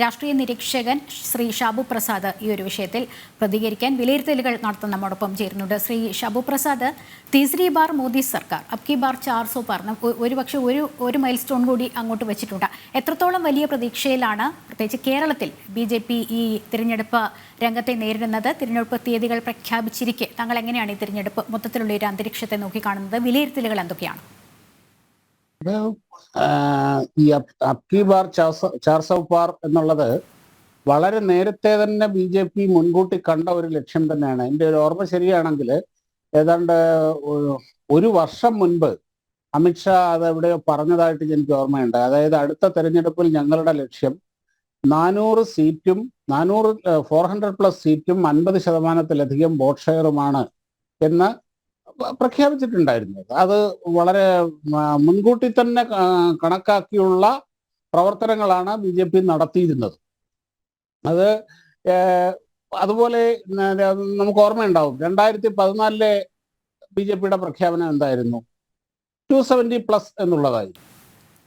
രാഷ്ട്രീയ നിരീക്ഷകൻ ശ്രീ ഷാബു പ്രസാദ് ഈ ഒരു വിഷയത്തിൽ പ്രതികരിക്കാൻ വിലയിരുത്തലുകൾ നടത്താൻ നമ്മോടൊപ്പം ചേരുന്നുണ്ട്. ശ്രീ ഷാബു പ്രസാദ് തീസ്രി ബാർ മോദി സർക്കാർ അബ്കി ബാർ ചാർ സോ പറഞ്ഞ ഒരുപക്ഷെ ഒരു ഒരു മൈൽ സ്റ്റോൺ കൂടി അങ്ങോട്ട് വെച്ചിട്ടുണ്ട്. എത്രത്തോളം വലിയ പ്രതീക്ഷയിലാണ് പ്രത്യേകിച്ച് കേരളത്തിൽ ബി ജെ പി ഈ തിരഞ്ഞെടുപ്പ് രംഗത്തെ നേരിടുന്നത്? തിരഞ്ഞെടുപ്പ് തീയതികൾ പ്രഖ്യാപിച്ചിരിക്കെ. താങ്കൾ എങ്ങനെയാണ് ഈ തിരഞ്ഞെടുപ്പ് മൊത്തത്തിലുള്ള ഒരു അന്തരീക്ഷത്തെ നോക്കിക്കാണുന്നത്? വിലയിരുത്തലുകൾ എന്തൊക്കെയാണ്? ഈ അബ്കി ബാർ ചാർസവ് ചാർസൗ പാർ എന്നുള്ളത് വളരെ നേരത്തെ തന്നെ ബി ജെ പി മുൻകൂട്ടി കണ്ട ഒരു ലക്ഷ്യം തന്നെയാണ്. എന്റെ ഒരു ഓർമ്മ ശരിയാണെങ്കിൽ ഏതാണ്ട് ഒരു വർഷം മുൻപ് അമിത്ഷാ അത് എവിടെയോ പറഞ്ഞതായിട്ട് എനിക്ക് ഓർമ്മയുണ്ട്. അതായത് അടുത്ത തെരഞ്ഞെടുപ്പിൽ ഞങ്ങളുടെ ലക്ഷ്യം നാനൂറ് സീറ്റും നാനൂറ് ഫോർ ഹൺഡ്രഡ് പ്ലസ് സീറ്റും അൻപത് ശതമാനത്തിലധികം വോട്ട് ഷെയറുമാണ് എന്ന് പ- പ്രഖ്യാപിച്ചിട്ടുണ്ടായിരുന്നു അത് വളരെ മുൻകൂട്ടി തന്നെ കണക്കാക്കിയുള്ള പ്രവർത്തനങ്ങളാണ് ബി ജെ പി നടത്തിയിരുന്നത്. അത് അതുപോലെ നമുക്ക് ഓർമ്മയുണ്ടാവും. രണ്ടായിരത്തി പതിനാലിലെ ബി ജെ പിയുടെ പ്രഖ്യാപനം എന്തായിരുന്നു? ടു സെവന്റി പ്ലസ് എന്നുള്ളതായിരുന്നു.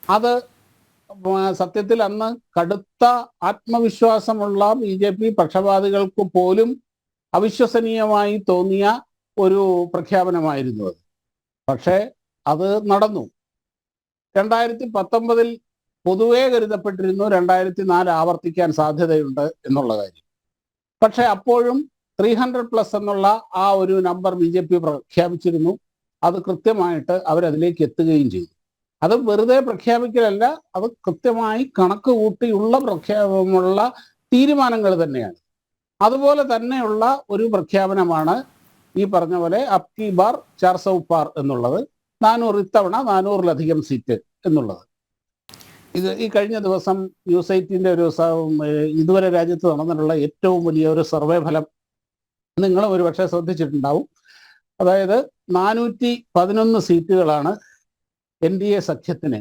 അത് സത്യത്തിൽ അന്ന് കടുത്ത ആത്മവിശ്വാസമുള്ള ബി ജെ പി പക്ഷപാതികൾക്ക് പോലും അവിശ്വസനീയമായി തോന്നിയ ഒരു പ്രഖ്യാപനമായിരുന്നു അത്. പക്ഷേ അത് നടന്നു. രണ്ടായിരത്തി പത്തൊമ്പതിൽ പൊതുവേ കരുതപ്പെട്ടിരുന്നു രണ്ടായിരത്തി നാല് ആവർത്തിക്കാൻ സാധ്യതയുണ്ട് എന്നുള്ള കാര്യം. പക്ഷെ അപ്പോഴും ത്രീ ഹൺഡ്രഡ് പ്ലസ് എന്നുള്ള ആ ഒരു നമ്പർ ബി ജെ പി പ്രഖ്യാപിച്ചിരുന്നു. അത് കൃത്യമായിട്ട് അവരതിലേക്ക് എത്തുകയും ചെയ്തു. അത് വെറുതെ പ്രഖ്യാപിക്കലല്ല അത് കൃത്യമായി കണക്ക് കൂട്ടിയുള്ള പ്രഖ്യാപനമുള്ള തീരുമാനങ്ങൾ തന്നെയാണ്. അതുപോലെ തന്നെയുള്ള ഒരു പ്രഖ്യാപനമാണ് ഈ പറഞ്ഞ പോലെ അപ്കി ബാർ ചാർസൗ പാർ എന്നുള്ളത് നാനൂറ് ഇത്തവണ നാനൂറിലധികം സീറ്റ് എന്നുള്ളത്. ഇത് ഈ കഴിഞ്ഞ ദിവസം ന്യൂസ് എയ്റ്റിന്റെ ഒരു സ- ഇതുവരെ രാജ്യത്ത് നടന്നിട്ടുള്ള ഏറ്റവും വലിയ ഒരു സർവേ ഫലം നിങ്ങൾ ഒരുപക്ഷെ ശ്രദ്ധിച്ചിട്ടുണ്ടാവും. അതായത് നാനൂറ്റി പതിനൊന്ന് സീറ്റുകളാണ് എൻ ഡി എ സഖ്യത്തിന്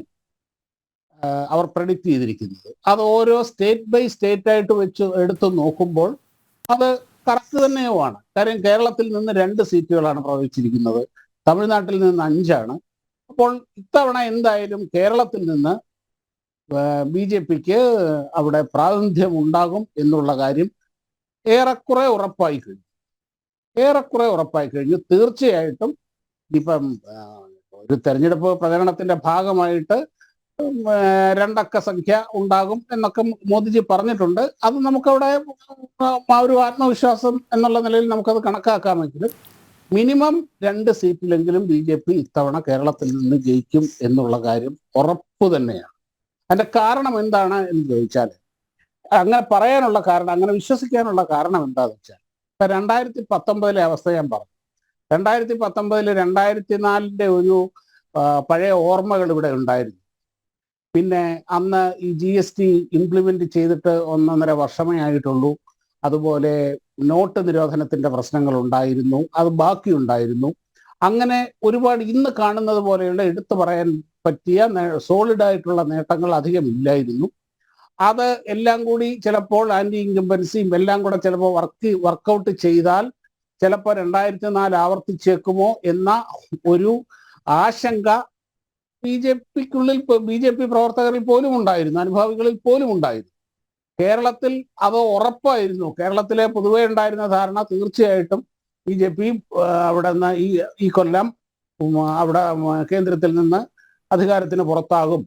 അവർ പ്രഡിക്റ്റ് ചെയ്തിരിക്കുന്നത്. അത് ഓരോ സ്റ്റേറ്റ് ബൈ സ്റ്റേറ്റ് ആയിട്ട് വെച്ച് എടുത്തു നോക്കുമ്പോൾ അത് കറക്റ്റ് തന്നെയുമാണ്. കാര്യം കേരളത്തിൽ നിന്ന് രണ്ട് സീറ്റുകളാണ് പ്രവചിച്ചിരിക്കുന്നത് തമിഴ്നാട്ടിൽ നിന്ന് അഞ്ചാണ്. അപ്പോൾ ഇത്തവണ എന്തായാലും കേരളത്തിൽ നിന്ന് ബി ജെ പിക്ക് അവിടെ പ്രാതിനിധ്യം ഉണ്ടാകും എന്നുള്ള കാര്യം ഏറെക്കുറെ ഉറപ്പായി കഴിഞ്ഞു. ഏറെക്കുറെ ഉറപ്പായി കഴിഞ്ഞു. തീർച്ചയായിട്ടും ഇപ്പം ഒരു തെരഞ്ഞെടുപ്പ് പ്രചരണത്തിന്റെ ഭാഗമായിട്ട് രണ്ടക്ക സംഖ്യ ഉണ്ടാകും എന്നൊക്കെ മോദിജി പറഞ്ഞിട്ടുണ്ട്. അത് നമുക്കവിടെ ആ ഒരു ആത്മവിശ്വാസം എന്നുള്ള നിലയിൽ നമുക്കത് കണക്കാക്കാമെങ്കിലും മിനിമം രണ്ട് സീറ്റിലെങ്കിലും ബി ജെ പി ഇത്തവണ കേരളത്തിൽ നിന്ന് ജയിക്കും എന്നുള്ള കാര്യം ഉറപ്പ് തന്നെയാണ്. അതിന്റെ കാരണം എന്താണ് എന്ന് ചോദിച്ചാൽ അങ്ങനെ പറയാനുള്ള കാരണം അങ്ങനെ വിശ്വസിക്കാനുള്ള കാരണം എന്താണെന്ന് വെച്ചാൽ ഇപ്പൊ രണ്ടായിരത്തി പത്തൊമ്പതിലെ അവസ്ഥ ഞാൻ പറഞ്ഞു. രണ്ടായിരത്തി പത്തൊമ്പതിൽ രണ്ടായിരത്തി നാലിന്റെ ഒരു പഴയ ഓർമ്മകൾ ഇവിടെ ഉണ്ടായിരുന്നു. പിന്നെ അന്ന് ഈ ജി എസ് ടി ഇംപ്ലിമെന്റ് ചെയ്തിട്ട് ഒന്നൊന്നര വർഷമേ ആയിട്ടുള്ളൂ. അതുപോലെ നോട്ട് നിരോധനത്തിന്റെ പ്രശ്നങ്ങൾ ഉണ്ടായിരുന്നു. അത് ബാക്കിയുണ്ടായിരുന്നു അങ്ങനെ ഒരുപാട് ഇന്ന് കാണുന്നത് പോലെയുള്ള എടുത്തു പറയാൻ പറ്റിയ സോളിഡ് ആയിട്ടുള്ള നേട്ടങ്ങൾ അധികം ഇല്ലായിരുന്നു. അത് എല്ലാം കൂടി ചിലപ്പോൾ ആന്റി ഇൻകംബൻസിയും എല്ലാം കൂടെ ചിലപ്പോൾ വർക്ക് വർക്കൗട്ട് ചെയ്താൽ ചിലപ്പോൾ രണ്ടായിരത്തി നാല് ആവർത്തിച്ചേക്കുമോ എന്ന ഒരു ആശങ്ക ബി ജെ പിക്കുള്ളിൽ ബി ജെ പി പ്രവർത്തകരിൽ പോലും ഉണ്ടായിരുന്നു അനുഭാവികളിൽ പോലും ഉണ്ടായിരുന്നു. കേരളത്തിൽ അത് ഉറപ്പായിരുന്നു കേരളത്തിലെ പൊതുവെ ഉണ്ടായിരുന്ന ധാരണ തീർച്ചയായിട്ടും ബി ജെ പി അവിടെ നിന്ന് ഈ ഈ കൊല്ലം അവിടെ കേന്ദ്രത്തിൽ നിന്ന് അധികാരത്തിന് പുറത്താകും.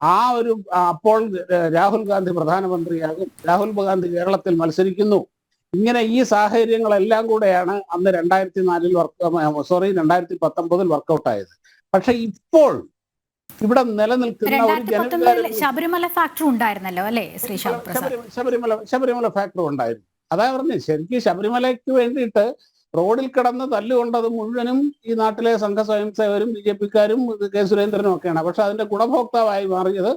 ആ ഒരു അപ്പോൾ രാഹുൽ ഗാന്ധി പ്രധാനമന്ത്രിയാകും. രാഹുൽ ഗാന്ധി കേരളത്തിൽ മത്സരിക്കുന്നു. ഇങ്ങനെ ഈ സാഹചര്യങ്ങളെല്ലാം കൂടെയാണ് അന്ന് രണ്ടായിരത്തി നാലിൽ വർക്ക് സോറി രണ്ടായിരത്തി പത്തൊമ്പതിൽ വർക്കൗട്ടായത് പക്ഷെ ഇപ്പോൾ ഇവിടെ നിലനിൽക്കുന്ന ഒരു ശബരിമല ഫാക്ടർ ഉണ്ടായിരുന്നല്ലോ അല്ലേ ശ്രീ ശബരിമല ശബരിമല ഫാക്ടർ ഉണ്ടായിരുന്നു. അതാ പറഞ്ഞു ശരിക്കും ശബരിമലയ്ക്ക് വേണ്ടിയിട്ട് റോഡിൽ കിടന്ന് തല്ലുകൊണ്ടത് മുഴുവനും ഈ നാട്ടിലെ സംഘ സ്വയംസേവരും ബി ജെ പിക്കാരും കെ സുരേന്ദ്രനും ഒക്കെയാണ്. പക്ഷെ അതിന്റെ ഗുണഭോക്താവായി മാറിയത്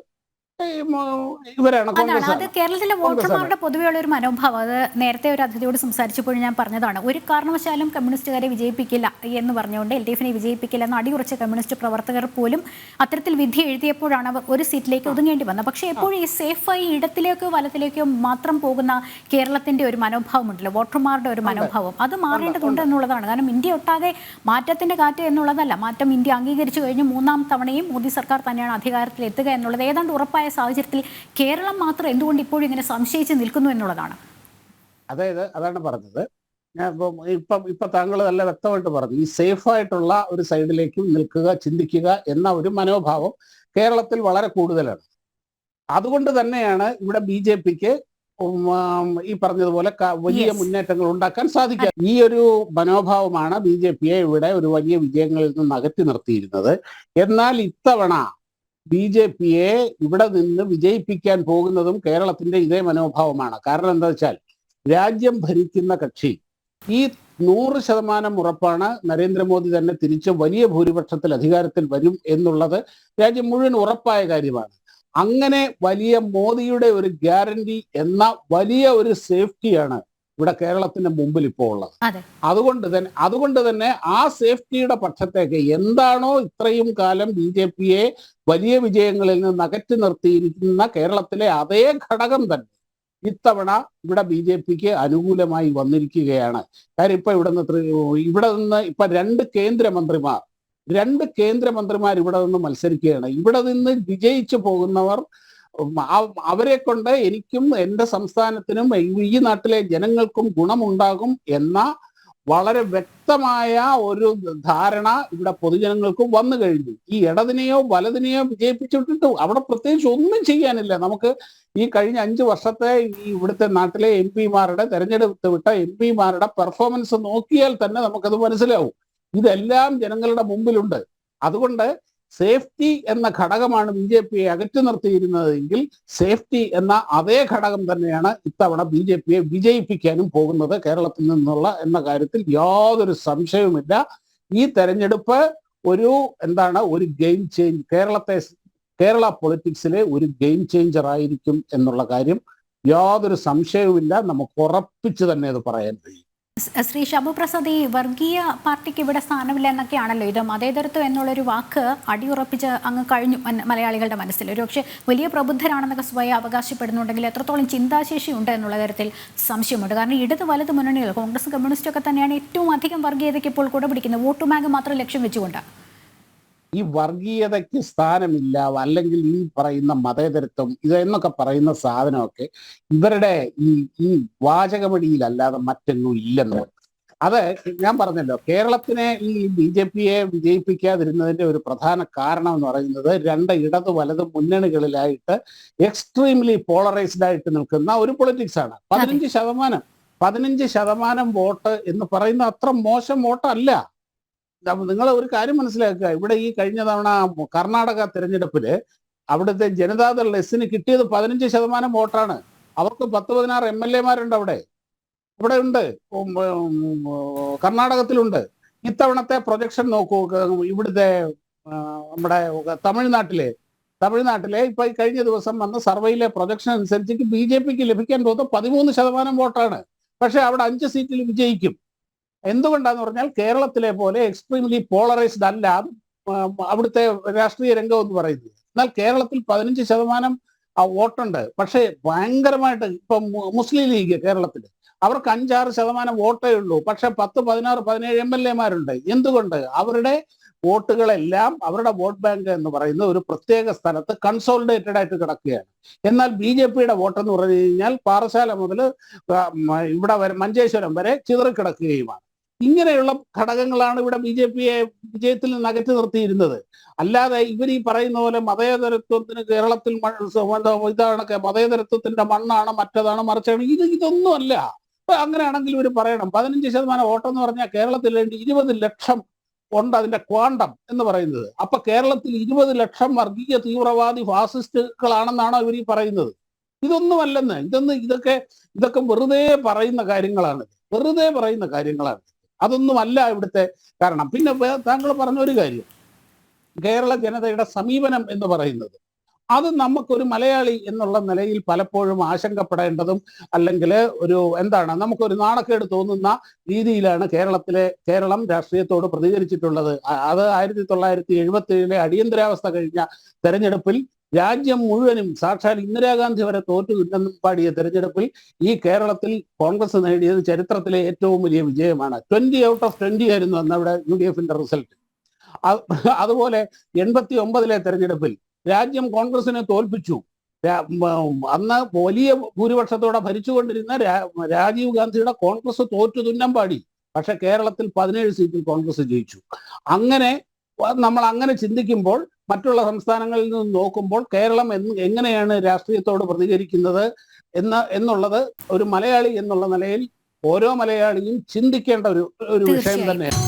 ഇവരാണ് അതാണ്. അത് കേരളത്തിലെ വോട്ടർമാരുടെ പൊതുവെയുള്ള ഒരു മനോഭാവം. അത് നേരത്തെ ഒരു അതിഥിയോട് സംസാരിച്ചപ്പോൾ ഞാൻ പറഞ്ഞതാണ്. ഒരു കാരണവശാലും കമ്മ്യൂണിസ്റ്റുകാരെ വിജയിപ്പിക്കില്ല എന്ന് പറഞ്ഞുകൊണ്ട് എൽ ഡി എഫിനെ വിജയിപ്പിക്കില്ല എന്ന് അടിയുറച്ച കമ്മ്യൂണിസ്റ്റ് പ്രവർത്തകർ പോലും അത്തരത്തിൽ വിധി എഴുതിയപ്പോഴാണ് അവർ ഒരു സീറ്റിലേക്ക് ഒതുങ്ങേണ്ടി വന്നത്. പക്ഷേ എപ്പോഴും ഈ സേഫായി ഇടത്തിലേക്കോ വലത്തിലേക്കോ മാത്രം പോകുന്ന കേരളത്തിന്റെ ഒരു മനോഭാവം ഉണ്ടല്ലോ വോട്ടർമാരുടെ ഒരു മനോഭാവം. അത് മാറേണ്ടതുണ്ട് എന്നുള്ളതാണ്. കാരണം ഇന്ത്യ ഒട്ടാകെ മാറ്റത്തിന്റെ കാറ്റ് എന്നുള്ളതല്ല. മാറ്റം ഇന്ത്യ അംഗീകരിച്ചു കഴിഞ്ഞ് മൂന്നാം തവണയും മോദി സർക്കാർ തന്നെയാണ് അധികാരത്തിൽ എത്തുക എന്നുള്ളത്. ഏതാണ്ട് ഉറപ്പായ ഉണ്ടായ സാഹചര്യത്തിൽ കേരളം മാത്രം എന്തുകൊണ്ട് ഇപ്പോഴും ഇങ്ങനെ സംശയിച്ച് നിൽക്കുന്നു എന്നുള്ളതാണ്? അതായത് അതാണ് പറഞ്ഞത്. ഞാൻ ഇപ്പം ഇപ്പം ഇപ്പൊ താങ്കൾ നല്ല വ്യക്തമായിട്ട് പറഞ്ഞു. ഈ സേഫ് ആയിട്ടുള്ള ഒരു സൈഡിലേക്ക് നിൽക്കുക ചിന്തിക്കുക എന്ന ഒരു മനോഭാവം കേരളത്തിൽ വളരെ കൂടുതലാണ്. അതുകൊണ്ട് തന്നെയാണ് ഇവിടെ ബി ജെ പിക്ക് ഈ പറഞ്ഞതുപോലെ വലിയ മുന്നേറ്റങ്ങൾ ഉണ്ടാക്കാൻ സാധിക്കുക. ഈ ഒരു മനോഭാവമാണ് ബി ജെ പിയെ ഇവിടെ ഒരു വലിയ വിജയങ്ങളിൽ നിന്ന് അകറ്റി നിർത്തിയിരുന്നത്. എന്നാൽ ഇത്തവണ ബി ജെ പിയെ ഇവിടെ നിന്ന് വിജയിപ്പിക്കാൻ പോകുന്നതും കേരളത്തിന്റെ ഇതേ മനോഭാവമാണ്. കാരണം എന്താ വെച്ചാൽ രാജ്യം ഭരിക്കുന്ന കക്ഷി ഈ നൂറ് ശതമാനം ഉറപ്പാണ് നരേന്ദ്രമോദി തന്നെ തിരിച്ച് വലിയ ഭൂരിപക്ഷത്തിൽ അധികാരത്തിൽ വരും എന്നുള്ളത് രാജ്യം മുഴുവൻ ഉറപ്പായ കാര്യമാണ്. അങ്ങനെ വലിയ മോദിയുടെ ഒരു ഗ്യാരണ്ടി എന്ന വലിയ ഒരു സേഫ്റ്റിയാണ് ഇവിടെ കേരളത്തിന്റെ മുമ്പിൽ ഇപ്പോൾ ഉള്ളത്. അതുകൊണ്ട് തന്നെ അതുകൊണ്ട് തന്നെ ആ സേഫ്റ്റിയുടെ പക്ഷത്തേക്ക് എന്താണോ ഇത്രയും കാലം ബി ജെ പിയെ വലിയ വിജയങ്ങളിൽ നിന്ന് അകറ്റി നിർത്തിയിരിക്കുന്ന കേരളത്തിലെ അതേ ഘടകം തന്നെ ഇത്തവണ ഇവിടെ ബി ജെ പിക്ക് അനുകൂലമായി വന്നിരിക്കുകയാണ്. കാര്യം ഇപ്പൊ ഇവിടെ നിന്ന് ഇവിടെ നിന്ന് ഇപ്പൊ രണ്ട് കേന്ദ്രമന്ത്രിമാർ രണ്ട് കേന്ദ്രമന്ത്രിമാർ ഇവിടെ നിന്ന് മത്സരിക്കുകയാണ്. ഇവിടെ നിന്ന് വിജയിച്ചു പോകുന്നവർ അവരെ കൊണ്ട് എനിക്കും എന്റെ സംസ്ഥാനത്തിനും ഈ നാട്ടിലെ ജനങ്ങൾക്കും ഗുണമുണ്ടാകും എന്ന വളരെ വ്യക്തമായ ഒരു ധാരണ ഇവിടെ പൊതുജനങ്ങൾക്കും വന്നു കഴിഞ്ഞു. ഈ ഇടതിനെയോ വലതിനെയോ വിജയിപ്പിച്ചിട്ടിട്ട് അവിടെ പ്രത്യേകിച്ച് ഒന്നും ചെയ്യാനില്ല. നമുക്ക് ഈ കഴിഞ്ഞ അഞ്ചു വർഷത്തെ ഈ ഇവിടുത്തെ നാട്ടിലെ എം പിമാരുടെ തെരഞ്ഞെടുത്ത് വിട്ട എം പിമാരുടെ പെർഫോമൻസ് നോക്കിയാൽ തന്നെ നമുക്കത് മനസ്സിലാവും. ഇതെല്ലാം ജനങ്ങളുടെ മുമ്പിലുണ്ട്. അതുകൊണ്ട് സേഫ്റ്റി എന്ന ഘടകമാണ് ബി ജെ പിയെ അകറ്റി നിർത്തിയിരുന്നതെങ്കിൽ സേഫ്റ്റി എന്ന അതേ ഘടകം തന്നെയാണ് ഇത്തവണ ബി ജെ പിയെ വിജയിപ്പിക്കാനും പോകുന്നത് കേരളത്തിൽ നിന്നുള്ള എന്ന കാര്യത്തിൽ യാതൊരു സംശയവുമില്ല. ഈ തെരഞ്ഞെടുപ്പ് ഒരു എന്താണ് ഒരു ഗെയിം ചേഞ്ച് കേരളത്തെ കേരള പൊളിറ്റിക്സിലെ ഒരു ഗെയിം ചേഞ്ചർ ആയിരിക്കും എന്നുള്ള കാര്യം യാതൊരു സംശയവുമില്ല. നമുക്ക് ഉറപ്പിച്ചു തന്നെ അത് പറയാൻ കഴിയും. ശ്രീ ശബുപ്രസാദ് ഈ വർഗീയ പാർട്ടിക്ക് ഇവിടെ സ്ഥാനമില്ല എന്നൊക്കെയാണല്ലോ ഇത്. മതേതരത്വം എന്നുള്ളൊരു വാക്ക് അടിയുറപ്പിച്ച് അങ്ങ് കഴിഞ്ഞു മലയാളികളുടെ മനസ്സിൽ. ഒരു പക്ഷേ വലിയ പ്രബുദ്ധരാണെന്നൊക്കെ സ്വയം അവകാശപ്പെടുന്നുണ്ടെങ്കിൽ എത്രത്തോളം ചിന്താശേഷി ഉണ്ട് എന്നുള്ള തരത്തിൽ സംശയമുണ്ട്. കാരണം ഇടത് വലത് മുന്നണികൾ കോൺഗ്രസ് കമ്മ്യൂണിസ്റ്റൊക്കെ തന്നെയാണ് ഏറ്റവും അധികം വർഗീയതയ്ക്ക് ഇപ്പോൾ കൂടെ പിടിക്കുന്നത്. വോട്ട് ബാങ്ക് മാത്രം ലക്ഷ്യം വെച്ചുകൊണ്ട്. ഈ വർഗീയതയ്ക്ക് സ്ഥാനമില്ല അല്ലെങ്കിൽ ഈ പറയുന്ന മതേതരത്വം ഇത് എന്നൊക്കെ പറയുന്ന സാധനമൊക്കെ ഇവരുടെ ഈ ഈ വാചകമടിയിലല്ലാതെ മറ്റൊന്നും ഇല്ലെന്ന് അത് ഞാൻ പറഞ്ഞല്ലോ കേരളത്തിനെ ഈ ബി ജെ പിയെ വിജയിപ്പിക്കാതിരുന്നതിന്റെ ഒരു പ്രധാന കാരണം എന്ന് പറയുന്നത് രണ്ട് ഇടത് വലത് മുന്നണികളിലായിട്ട് എക്സ്ട്രീംലി പോളറൈസ്ഡ് ആയിട്ട് നിൽക്കുന്ന ഒരു പൊളിറ്റിക്സ് ആണ് പതിനഞ്ച് ശതമാനം പതിനഞ്ച് ശതമാനം വോട്ട് എന്ന് പറയുന്ന അത്ര മോശം വോട്ടല്ല. നിങ്ങൾ ഒരു കാര്യം മനസ്സിലാക്കുക. ഇവിടെ ഈ കഴിഞ്ഞ തവണ കർണാടക തെരഞ്ഞെടുപ്പിൽ അവിടുത്തെ ജനതാദൾ എസിന് കിട്ടിയത് പതിനഞ്ച് ശതമാനം വോട്ടാണ്. അവർക്ക് പത്ത് പതിനാറ് എം എൽ എമാരുണ്ട് അവിടെ. ഇവിടെ ഉണ്ട്. കർണാടകത്തിലുണ്ട്. ഇത്തവണത്തെ പ്രൊജക്ഷൻ നോക്കൂ. ഇവിടുത്തെ നമ്മുടെ തമിഴ്നാട്ടിലെ തമിഴ്നാട്ടിലെ ഇപ്പൊ ഈ കഴിഞ്ഞ ദിവസം വന്ന സർവേയിലെ പ്രൊജക്ഷൻ അനുസരിച്ച് ബി ജെ പിക്ക് ലഭിക്കാൻ പോകുന്നത് പതിമൂന്ന് ശതമാനം വോട്ടാണ്. പക്ഷെ അവിടെ അഞ്ച് സീറ്റിൽ വിജയിക്കും. എന്തുകൊണ്ടാന്ന് പറഞ്ഞാൽ കേരളത്തിലെ പോലെ എക്സ്ട്രീംലി പോളറൈസ്ഡ് അല്ല അവിടുത്തെ രാഷ്ട്രീയ രംഗം എന്ന് പറയുന്നത്. എന്നാൽ കേരളത്തിൽ പതിനഞ്ച് ശതമാനം വോട്ടുണ്ട്. പക്ഷേ ഭയങ്കരമായിട്ട് ഇപ്പം മുസ്ലിം ലീഗ് കേരളത്തിൽ അവർക്ക് അഞ്ചാറ് ശതമാനം വോട്ടേ ഉള്ളൂ. പക്ഷെ പത്ത് പതിനാറ് പതിനേഴ് എം എൽ എമാരുണ്ട്. എന്തുകൊണ്ട്? അവരുടെ വോട്ടുകളെല്ലാം അവരുടെ വോട്ട് ബാങ്ക് എന്ന് പറയുന്ന ഒരു പ്രത്യേക സ്ഥലത്ത് കൺസോളിഡേറ്റഡ് ആയിട്ട് കിടക്കുകയാണ്. എന്നാൽ ബി ജെ പിയുടെ വോട്ടെന്ന് പറഞ്ഞു കഴിഞ്ഞാൽ പാറശാല മുതൽ ഇവിടെ വരെ മഞ്ചേശ്വരം വരെ ചിതറിക്കിടക്കുകയുമാണ്. ഇങ്ങനെയുള്ള ഘടകങ്ങളാണ് ഇവിടെ ബി ജെ പിയെ വിജയത്തിൽ നിന്ന് അകറ്റി നിർത്തിയിരുന്നത്. അല്ലാതെ ഇവർ ഈ പറയുന്ന പോലെ മതേതരത്വത്തിന് കേരളത്തിൽ ഇതാണൊക്കെ മതേതരത്വത്തിന്റെ മണ്ണാണ് മറ്റതാണ് മറിച്ചാണ്. ഇത് ഇതൊന്നും അല്ല അപ്പൊ അങ്ങനെയാണെങ്കിൽ ഇവർ പറയണം. പതിനഞ്ച് ശതമാനം വോട്ടെന്ന് പറഞ്ഞാൽ കേരളത്തിൽ വേണ്ടി ഇരുപത് ലക്ഷം ഉണ്ട് അതിന്റെ ക്വാണ്ടം എന്ന് പറയുന്നത്. അപ്പൊ കേരളത്തിൽ ഇരുപത് ലക്ഷം വർഗീയ തീവ്രവാദി ഫാസിസ്റ്റുകളാണെന്നാണോ ഇവർ ഈ പറയുന്നത്? ഇതൊന്നുമല്ലെന്ന്. ഇതൊന്ന് ഇതൊക്കെ ഇതൊക്കെ വെറുതെ പറയുന്ന കാര്യങ്ങളാണ്. വെറുതെ പറയുന്ന കാര്യങ്ങളാണ്. അതൊന്നുമല്ല ഇവിടുത്തെ കാരണം. പിന്നെ താങ്കൾ പറഞ്ഞ ഒരു കാര്യം. കേരള ജനതയുടെ സമീപനം എന്ന് പറയുന്നത് അത് നമുക്കൊരു മലയാളി എന്നുള്ള നിലയിൽ പലപ്പോഴും ആശങ്കപ്പെടേണ്ടതും അല്ലെങ്കിൽ ഒരു എന്താണ് നമുക്കൊരു നാണക്കേട് തോന്നുന്ന രീതിയിലാണ് കേരളത്തിലെ കേരളം രാഷ്ട്രീയത്തോട് പ്രതികരിച്ചിട്ടുള്ളത്. അത് ആയിരത്തി തൊള്ളായിരത്തി എഴുപത്തി ഏഴിലെ അടിയന്തരാവസ്ഥ കഴിഞ്ഞ തെരഞ്ഞെടുപ്പിൽ രാജ്യം മുഴുവനും സാക്ഷാൽ ഇന്ദിരാഗാന്ധി വരെ തോറ്റു കിട്ടുന്നു പാടിയ തെരഞ്ഞെടുപ്പിൽ ഈ കേരളത്തിൽ കോൺഗ്രസ് നേടിയത് ചരിത്രത്തിലെ ഏറ്റവും വലിയ വിജയമാണ്. ട്വന്റി ഔട്ട് ഓഫ് ട്വന്റി ആയിരുന്നു അന്ന് അവിടെ യു ഡി എഫിന്റെ റിസൾട്ട് അതുപോലെ എൺപത്തി ഒമ്പതിലെ തെരഞ്ഞെടുപ്പിൽ രാജ്യം കോൺഗ്രസിനെ തോൽപ്പിച്ചു. അന്ന് വലിയ ഭൂരിപക്ഷത്തോടെ ഭരിച്ചുകൊണ്ടിരുന്ന രാജീവ് ഗാന്ധിയുടെ കോൺഗ്രസ് തോറ്റു തുന്നം പാടി. പക്ഷെ കേരളത്തിൽ പതിനേഴ് സീറ്റിൽ കോൺഗ്രസ് ജയിച്ചു. അങ്ങനെ നമ്മൾ അങ്ങനെ ചിന്തിക്കുമ്പോൾ മറ്റുള്ള സംസ്ഥാനങ്ങളിൽ നിന്ന് നോക്കുമ്പോൾ കേരളം എന്ന് എങ്ങനെയാണ് രാഷ്ട്രീയത്തോട് പ്രതികരിക്കുന്നത് എന്ന എന്നുള്ളത് ഒരു മലയാളി എന്നുള്ള നിലയിൽ ഓരോ മലയാളിയും ചിന്തിക്കേണ്ട ഒരു ഒരു വിഷയം. തന്നെയാണ്